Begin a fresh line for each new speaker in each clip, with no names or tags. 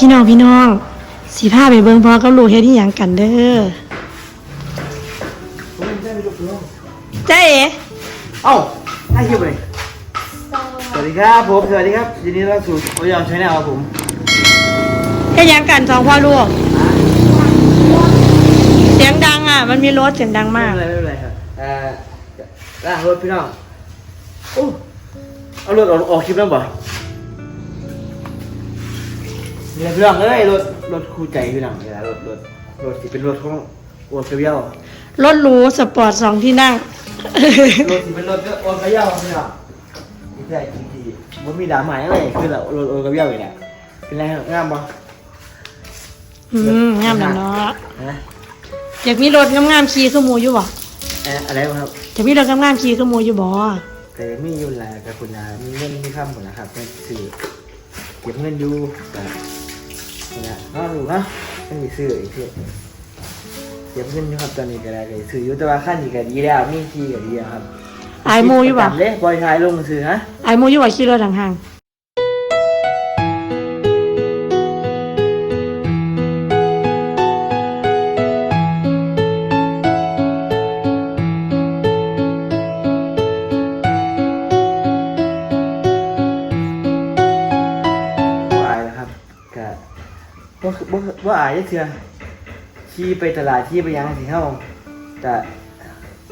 พี่น้องพี่น้อง สีผ้าไปเบิ่งพ่อกับลูกเฮ็ดที่หยังกันเด้อเจ๊เอ๋
เอ้าน่าคิดเลยสวัสดีครับผม สวัสดีครับยินดีต้อนรับสู่โอยองชาแนลครับผม
เฮ็ดหยังกันสองพ่อลูก เสียงดังอะ มันมีรถเสียงดัง
ไม่
มาก
เป็นไรไม่เป็นไรครับเอ่อล่างรถพี่น้องโอ้เอารถออกออกคลิปแล้วบ่ เนี่ยพี่น้องเอ้ยรถรถคู่ใจพี่น้องเวลารถรถรถที่เป็นรถของโอวเกเบียว
รถหรูสปอร์ตสองที่นั่ง
รถที่เป็นรถโอวเกเบียวพี่น้องนี่ใช่จริงๆมันมีดราม่าอะไรคือเรารถโอวเกเบียวอีกแหละเป็นไงครับงามบ่
อืมงามแล้วเนาะ
ฮะ
อยากมีรถงามๆขี่ขึ้นหมูอยู่บ่
เอ่ออะไรวะครับ
อยากมีรถงามๆขี่ขึ้นหมูอยู่บ่
แต่มีอยู่แหละกับคุณนามีเงินมีคำหมดนะครับก็คือเก็บเงินอยู่แต่นี่ นะน้องดูนะไม่มีซื้ออีกทีเก็บเงินอยู่ครับตอนนี้ก็ได้ก็ซื้ออยู่แต่ว่าขั้นนี้ก็ดีแล้วมีทีก็ดีแล้วครับ
อายหมูอยู่บ่
จัเลยปล่อยชายลงซื้อฮะ
อายหมูอยู่บ่ขี่รถห่าง
บ่ บ่บ่บ่อายจักเทื่อขี่ไปตลาดขี่ไปยังสิเฮาแต่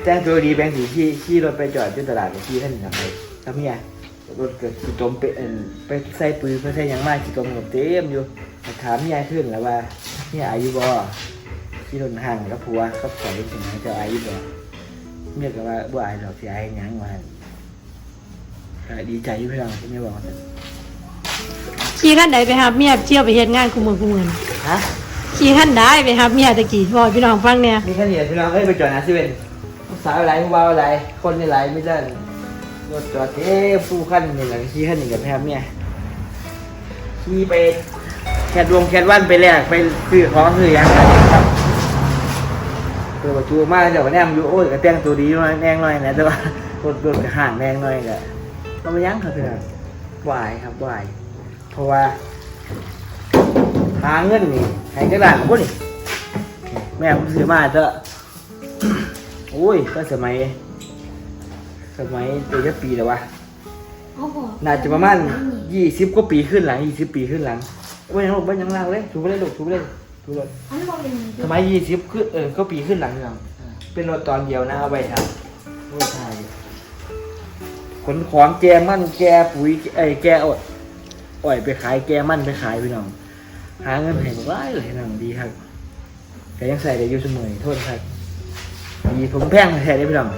แต่งตัวดีแบงสีขี่ขี่รถไปจอดที่ตลาดก็ขี่ท่านครับไปครับเมียรถก็ขี่จมไปเอิ่นไปใส่ปืนไปใส่หยังมากขี่จมกับเต็มอยู่ถามเมียขึ้นแล้วว่าเมียอายุบ่ขี่รถห่างกับผัวกับข่อยสินเจ้าอายุบ่เมียก็ว่าบ่อายดอกสิอายหยังว่าดีใจอยู่เพื่อนที่เมียบอกว่า
ๆขี่คันใดไปหาเมียเที่ยวไปเฮ็ดงานคู่มือคู่มือน่ะ
ฮะ
ขี่คันใดไปหาเมียตะกี้บอกพี่น้องฟังเนี่ย
มีแค่นี้พี่น้องเอ้ยไปจอดนะซิเว่นสาวอะไรผู้บ่าวอะไรคนนี่ไรไม่ได้รถจอดเอ๊ะผู้ขั้นนี่แหละขี่ขั้นนี่กับแพมเนี่ยขี่ไปแคดวงแคดวันไปแลกไปซื้อของซื้อหยังกันครับเปิดประตูมาเดี๋ยวก็แนมอยู่โอ้ยก็แต่งตัวดีหน่อยแนงหน่อยนะแต่ว่ารถรถก็ห่างแนงหน่อยก็มันไม่ยั้งครับพี่น้องวายครับวาย เพราะว่าหาเงินนี่ให้กระดาษของพวกนี่แม่ผมซื้อมาเถอะโอ้ยก็สมัย สมัยเด็กปีแล้ววะน่าจะประมาณยี่สิบกว่าปีขึ้นหลังยี่สิบปีขึ้นหลังว่ายังลูกว่ายังล่างเลยถูกไปเลยลูกถูกไปเลยถูกเลยสมัยยี่สิบขึ้นเออก็ปีขึ้นหลังยังเป็นรถตอนเดียวนะเอาไว้ครับโอ้ยใช่ขนของแกมั่นแกปุ๋ยไอ้ยแกอด อ่อยไปขายแกมั่นไปขายพี่น้องหาเงินให้หมดได้เลยน้องดีครับแต่ยังใส่ได้อยู่เสมอโทษครับดีผมแพงแท้ได้พี่น้อง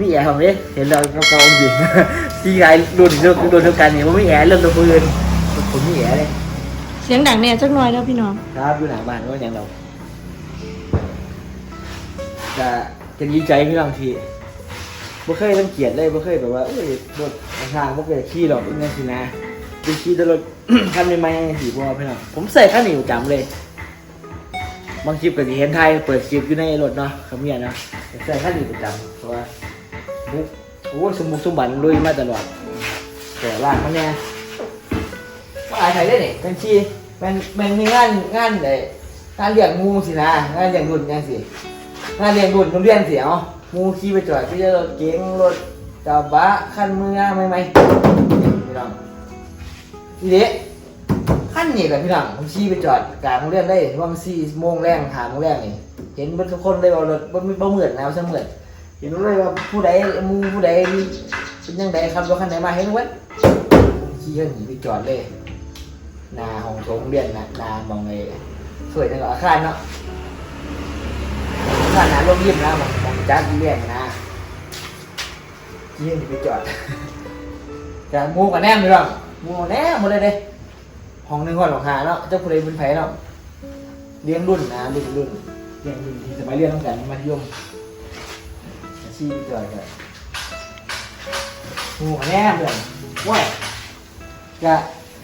มีแอร์ของเด้เห็นเราเก่าๆอยู่ที่ขายรุ่นเรื่องรุ่นเดียวกันเนี่ยผมมีแอร์เรื่องตัวปืนผมมีแอร์เลย
เสียงดังเนี่ยจักหน่อยแล้วพี่น้อง
ครับอยู่หน้าบ้านก็อย่างเราจะจะดีใจพี่น้องทีบ่เคยรังเกียจเลยบ่เคยแบบว่าเอ้ยรถทางบ่เคยขี่หรอกนั่นสินะ เป็นขี่แต่รถคันใหม่สีบ่พี่น้องผมใส่คันนี้ประจำเลย บางคลิปก็สิเห็นไทยเปิดคลิปอยู่ในรถเนาะคำเนี้ยนะใส่คันนี้ประจำเพราะว่าโอ้สมบุกสมบันลุยมาตลอดแต่ล่างมันเนี่ยว่าอายไทยได้เนี่ยเป็นชีมันมันมีงานงานเลยงานเลี้ยงงูสินะงานเลี้ยงรุ่นยังสิงานเลี้ยงรุ่นโรงเรียนสิเอางูขี่ไปจอดพี่จะรถเก๋งรถกระบะคันมือใหม่ไหมพี่น้อง นี่เด็ขั้นนี่แหละพี่น้องผมขี่ไปจอดกลางโรงเรียนได้ว่างสี่โมงแรงหาโมงแรงนี่เห็นเบิดทุกคนเลยว่ารถบ่มีบ่เหมือนแล้วเสมือนเห็นเลยว่าผู้ใดหมูผู้ใดเป็นยังไงครับรถคันไหนมาเห็นเว้ยผมขี่กันหนีไปจอดเลยหนาห้องโถงเรียนนะหนามองเลยสวยจังเลยอาคารเนาะอาคารหนาร่มยิ้มนะมองมองจัดเรียนนะขี่กันหนีไปจอดแต่มูกับแนมอยู่หรอก หมูกับแนมหมดเลยเด้ห้องหนึ่งห้องหลังคาเนาะเจ้าผู้ใดเป็นไผเนาะเลี้ยงรุ่นนะรุ่นรุ่นเลี้ยงรุ่นที่สมัยเรียนต้องการมัธยมอาชีพจอยกันหมูแน่เลยว้ยจะ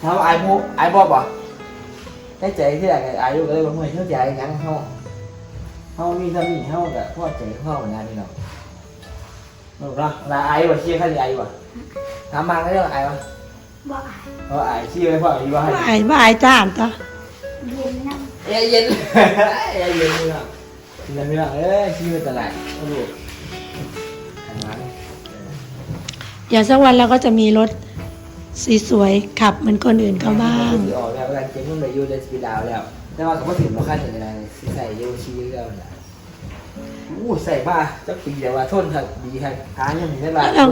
ถามว่าไอ้หมูไอ้บอบบ่ได้ใจที่ไหนไอ้ลูกก็เลยว่าเมื่อยเท่าใจยังเฮาเฮามีเท่านี้เฮากับพ่อใจเฮาเหมือนกันนี่เนาะลูกเนาะลาไอ้บ่เชียร์ใครไอ้บ่ถามมาก็เยกว่าไอ้บ่
บ่
เพราะไอ้เชียร์ไว้พ่อไอ้บ่ให้
บ่อายบ่อายจ้านจ้ะ
เเย็
นนะ
แอร์เย็นแอร์เย็นพี่น้องกินอะไรพี่น้องเอ้ยขี้ไปตลาดโอ้โหทางร้าน
เดี๋ยวสักวันเราก็จะมีรถสีสวยขับเหมือนคนอื่นเขาบ้าง
สิออกแล้วกันเก็บเงินไปยูเดสปีดาวแล้วแต่ว่าก็บ่ถึงบ่ค่าถึงอะไรสิใส่เยาวชีแล้วแหละ อู้ใส่บ้าจักปีเดียวว่าทนครับดีครับหาเงินได้บาท
เรา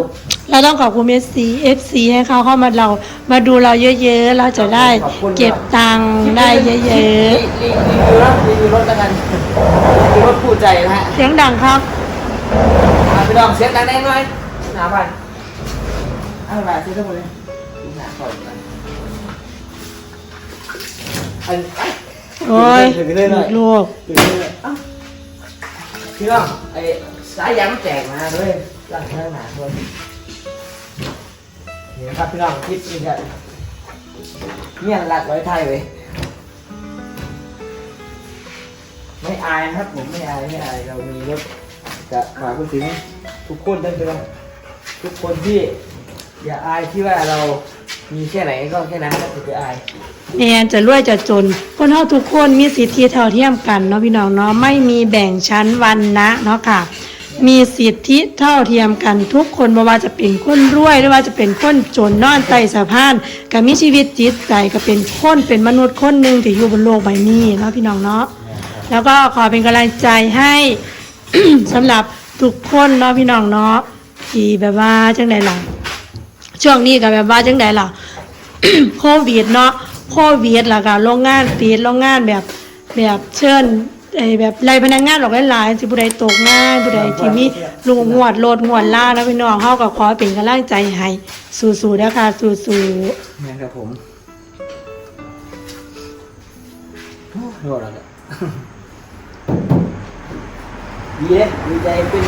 เราต้องขอบคุณเอฟซีเอฟซีให้เขาเข้ามาเรามาดูเราเยอะๆ เราจะได้เก็บตังค์ได้เยอะ
รีรีรีวิวรถรีวิวรถแล้วกันรีวิวรถคู่ใจนะฮะ
ๆ เสียงดังครับ
อะพี่น้องเสียงดังแน่หน่อยหนาพันเอาไปซื้อทั้งหมดเลยดูหนาก่อนกันอันเอ้ย
โอ้ย
ถึงเลยหน่อย
ลูก
ถึงเลยเอ้า พี่น้องไอ้สายยางมันแตกมาเลยร่างข้างหนาเลยนี่นะครับพี่น้องคลิปนี้ครับเนี่ยหลักไว้ไทยเว้ยไม่อายนะครับผมไม่อายไม่อายเรามีรถจะฝากไปถึงทุกคนได้ไปแล้วทุกคนที่อย่าอายที่ว่าเรา มีแค่ไหนก็แค่นั้นก็จะอาย
แอนจะรวยจะจน คนเท่าทุกคนมีสิทธิเท่าเทียมกันเนาะพี่น้องเนาะไม่มีแบ่งชั้นวันนะเนาะค่ะ มีสิทธิเท่าเทียมกันทุกคนไม่ว่าจะเป็นคนรวยหรือว่าจะเป็นคนจนนอนใต้สะพานก็มีชีวิตจิตใจก็เป็นคนเป็นมนุษย์คนหนึ่งที่อยู่บนโลกใบนี้เนาะพี่น้องเนาะแล้วก็ขอเป็นกำลังใจให้ สำหรับทุกคนเนาะพี่น้องเนาะที่แบบว่าจังไดล่ะ ช่วงนี้ก็แบบว่าจังไดล่ะ โควิดเนาะโควิดล้วก็โรงงานปิดโรงงานแบบแบบเชิญไอ้แบบไล่พนักงานหลอกหลายๆสิผู้ใดตกงานผู้ใดที่มีลุงงวดโลดงวดล่าแล้วพี่น้องเฮาก็ขอเป็นกำลังใจให้สู้ๆนะคะสู้
นี่ครับผมโอ้ยบอกแล้วเนี่ย ดีเลยดีใจเป็น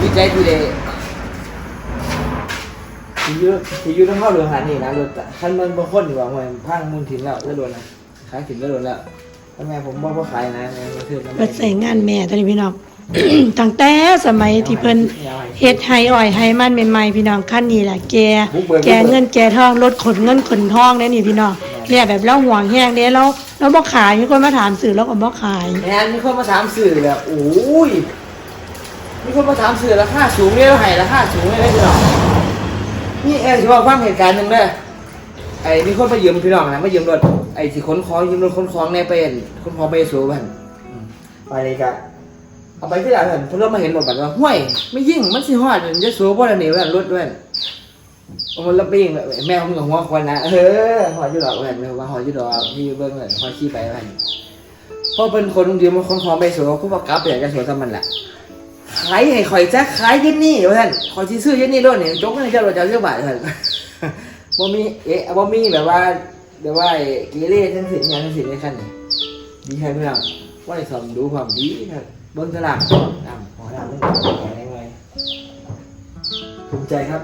ดีใจที่ได้ ที่อยูที่อยูต้องเข้าเรือหานี่นะรถขั้นมันบางคนอยู่ว่ามันพังมุนถิ่นแล้วแล้วโดนนะขายถิ่นแล้วโดนแล้วทำไมผมบอกว่าขายนะในประเทศ
ๆเปิดใส่งานแม่ตอนนี้พี่น้อง ตั้งแต่สมัยที่เพิ่นเฮ็ดไฮอ้อยไฮมันใหม่ๆพี่น้องขั้นนี้แหละแกแกเงินแกทองรถขนเงินขนทองเด้นี่พี่น้องเรียกแบบเราห่วงแฮงเด้แล้วเราบ่ขายมีคนมาถามสื่อแล้วก็บ่ขาย
แอนมีคนมาถามสื่อแบบโอ้ยมีคนมาถามสื่อราคาสูงเลยให้ราคาสูงเลยได้พี่น้อง นี่แอนจะบอกความเหตุการณ์หนึ่งเด้อไอ้มีคนมายืมพี่น้องนะมายืมรถไอ้ที่ขนของยืมรถขนของในเป็นขนของไปสูบันอืมไปเลยกะเอาไปที่ไหนเห็นเพิ่นเริ่มมาเห็นรถบัดว่าห้วยไม่ยิ่งมันสิฮอดมันจะสูบ่ได้นี่ว่ารถด้วยเอามันรับไปยิงแม่ผมกับหัวควันนะเออหอดอยู่ดอกเว้นแม่ว่าหอดอยู่ดอกพี่เบิ่งเลยหอดขี้ไปเว้นเพราะเป็นคนเดียวมันคนของไปสวนเขาบอกกลับอยากจะสวนทำมันแหละ ขายให้ข่อยจะขายย็นนี่เพื่อนข่อยที่ซื้อย็นนี่ด้วยเนี่ยจกเงินเจ้าเราจะเรียกบาทเพื่อนบ่มีเอ๊ะบ่มีแบบว่าแบบว่ากีเล่ทั้งสิ้นงานทั้งสิ้นในขั้นนี้ดีใช่เพื่อนว่าไอ้สมดูความดีครับเบิ้งสลากตามขอตามเรื่องของอะไรไว้ภูมิใจครับ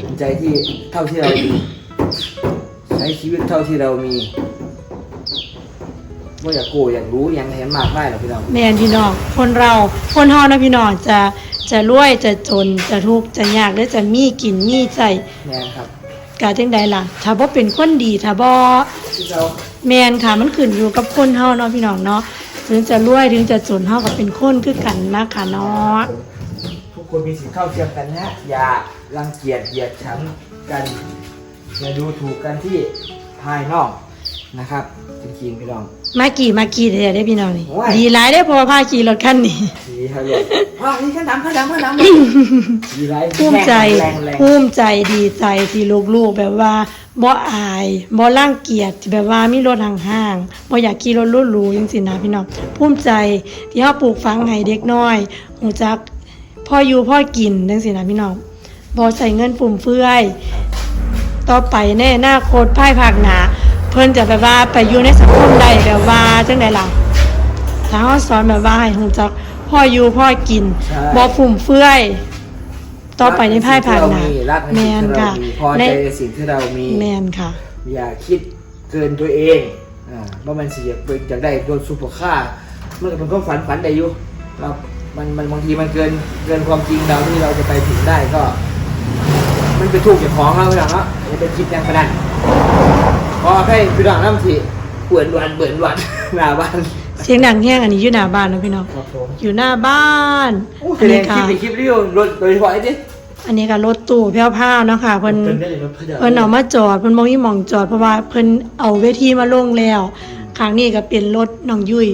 ภูมิใจที่เท่าที่เรามีใช้ชีวิตเท่าที่เรามี ว่าอยากโกอยากรู้อยากเห็นมากได้หรอกพี่น้อง
แม่นพี่น้อง คนเราคนเฮานะพี่น้องจะจะรวยจะจนจะทุกข์จะยากหรือจะมีกินมีใจ
แม่นครับ
กาจังใดล่ะ ถ้าบ่เป็นคนดีถ้าบ่
ที่เรา
แม่นค่ะมันขึ้นอยู่กับคนเฮาเนาะพี่น้องเนาะถึงจะรวยถึงจะจนเฮาก็เป็นคนคือกันนะคะเนาะ
ทุกคนมีสิทธิ์เท่าเทียมกันนะฮะอย่ารังเกียจเหยียดฉันกันอย่าดูถูกกันที่ภายนอกนะครับจริงๆพี่น้อง
มากี่มากี่เด้อเด้อพี่น้องนี่
โอ้ย
ดีหลายเด้อเพราะว่าพาขี่รถคันนี้
ดีครับลูกว้าวนี่ข้าน้ำข้าน้ำข้าน้ำดีไร
ภูมิใจ
แรงแรง
ภูมิใจดีใจที่ลูกๆแบบว่าบ่อายบ่ร่างเกียจที่แบบว่ามีรถห่างๆบ่อยากขี่รถหรูๆจังซี่นะพี่น้องภูมิใจที่เฮาปลูกฝังให้เด็กน้อยฮู้จักพ่ออยู่พ่อกินจังซี่นะพี่น้องบ่ใส่เงินฟุ่มเฟือย ต่อไปในอนาคตภายภาคหน้า เพิ่นจะแบบว่าไปอยู่ในสังคมใดแบบว่าจังไดล่ะถ้าเฮาสอนแบบว่าให้ฮู้จักพ่ออยู่พ่อกินบ่ฟุ่มเฟือย ต่อไปในภายภาคหน้า
รักใน
แม
สิ่ง
น
ที่เรา
ค่ะ
มีพอ
ใน
ใจในสิ่งที่เรามี
แมนค่ะ
อย่าคิดเกินตัวเองอ่าว่ามันเสียเป็นจากได้โดนซุปเปอร์ค่ามันก็เป็นความฝันฝันได้อยู่เรามันมันบางทีมันเกินเกินความจริงเราที่เราจะไปถึงได้ก็ มันเป็นถูกจากของเราอย่างเนาะอย่าไปคิดอย่างขนาดน ขอให้พี่น้องน้ำทีเปิดวันเปิดวันหน้าบ้าน
เสียงดังแห้งอันนี้อยู่หน้าบ้านนะพี่น้อง
ครับผม
อยู่หน้าบ้าน
โอ้
อัน
แสด
นี้
งค
ค่ะ
ลิปเป็นคลิปรีวิวรถโดยเฉพาะไอ้นี่
อันนี้ก็รถตู้แพ้วๆเนาะค่ะเพิ่น
เป็นได้เลยรถพระเจ้า
เพิ่นเอามาจอดเพิ่นบ่มีหม่องจอดเพราะว่าเพิ่นเอาเวทีมาลงแล้วครั้งนี้ก็เป็นรถน้องยุ้ย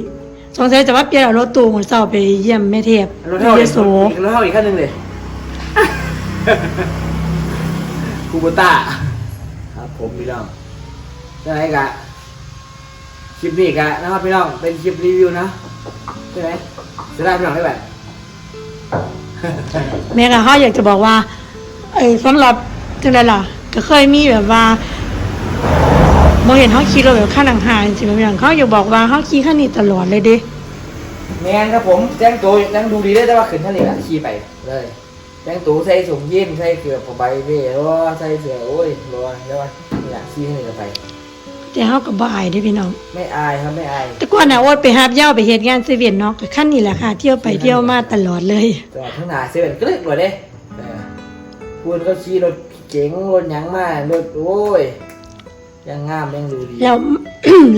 สงสัยจะว่าเปลี่ยนเอารถตู้ของเจ้าไปเยี่ยมแม่เทพ
รถเท่า
ที่
อี
ย
ก
โส
รถเท่าอีกขั้นหนึ่งเลยคูโบต้าครับผมพี่น้อง จะไหนกะคลิปนี้กะนะครับพี่น้องเป็นคลิปรีวิวนะใช่ไหมจะได้พี่น้องได้แบบ
แม่ก็เฮาอยากจะบอกว่าไอ้สำหรับจังได๋ล่ะ ก็เคยมีแบบว่าบ่เห็นเฮาขี่รถแบบคันห่างจริงๆแบบเขาอยากบอกว่าเฮาขี่คันนี้ตลอดเลยเด้
แมนครับผมแจ้งตัวแจ้งดูดีได้แต่ว่าขึ้นท่านนี้ละขี่ไปเลยแจ้งตัวใส่ถุงยิ้มใส่เกลือผ้าใบเว่รอใส่เสื้อโอ้ยรอแล้ว่านี่แหละขี่ท่านนี้ไป
แต่เฮาก็บ่อายเด้พี่น้อง
ไม่อายครับไม่อาย
แต่ก่อนน่ะโอ๊ตไปหาบเหย้าไปเฮ็ดงานเซเว่นเนาะก็คันนี้แหละค่ะ เที่ยวไปเที่ยวมาตลอดเลย
จอดข้างหน้าเซเว่นก็เล็กกว่าเด้เออพูดก็ขี่รถเก๋งรถหยังมารถโอ้ยยังงามยังดูดี
เรา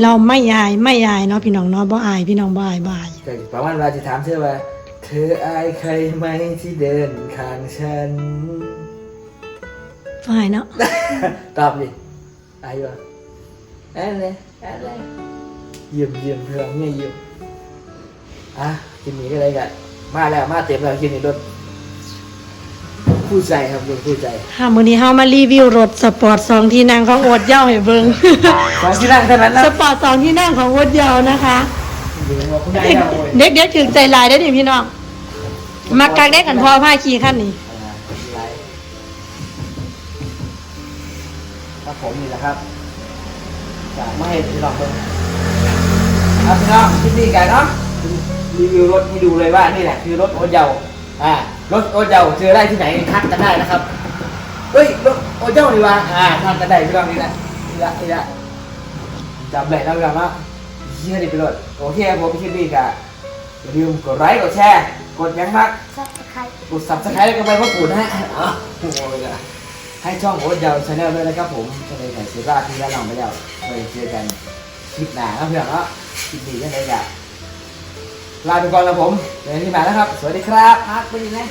เราไม่อายไม่อายเนาะพี่น้องเนาะบ่อายพี่น้องบ่อายบ่อาย
แต่ประมาณเวลาจะถามเธอว่า เธออายใครไหมที่เดินข้างฉัน
บ่อายเนาะ
ตอบดิอายว่ะ อะไรอะไรเยี่ยมเยี่ยมเพื่อนเนี่ยเยี่ยมอะกินหมีก็เลยกันมาแล้วมาเต็มแล้วกินในรถคู่ใจครับรถคู่ใจ
ค่ะมื้อนี้เฮามารีวิวรถสปอร์ตสองที่นั่งของโอ๊ตเหย้าให้เบิ่ง
สองที่นั่งเท่านั้นนะ
สปอร์ตสองที่นั่งของโอ๊ตเหย้านะคะ
เดี๋ยวบอกคุณยายนะโอ้ย
เด็กเด็กๆถึงใจหลายได้อนี่พี่น้องมากักได้กันพอผ้าขี่คันนี้
อ่าไลฟ์ครับผมนี่แหละครับ จากไม่ให้พี่น้องเบิ่งครับพี่น้องคลิปนี้กันเนาะรีวิวรถให้ดูเลยว่านี่แหละคือรถโอ๊ตเยาอ่ารถโอ๊ตเยาเจอได้ที่ไหนทักกันได้นะครับเฮ้ยรถโอ๊ตเยาว์นี่วะอ่าทักกันได้พี่น้องนี่แหละนี่ละนี่ละจำเลยนะพี่น้องเนาะเชื่อดิพี่รถโอเคผมคลิปนี้กันอย่าลืมกดไลค์กดแชร์กดยังมักด
ซับสไครต์
กด subscribe แล้วก็ไปพ่อปู่นะฮะอ๋อโอ้ยอะ ให้ช่องโอ๊ตยาวชาแนลด้วยนะครับผมทะได้ใส่เสื้อผ้าที่ร้านเราไปแล้วเคยเจอกันคลิปหน้าครับเพื่อนเนาะคลิปนี้ยังไงกันลาไปก่อนนะผมเจอกันที่หน้านะครับ สวัสดีครับพักไปดีนะ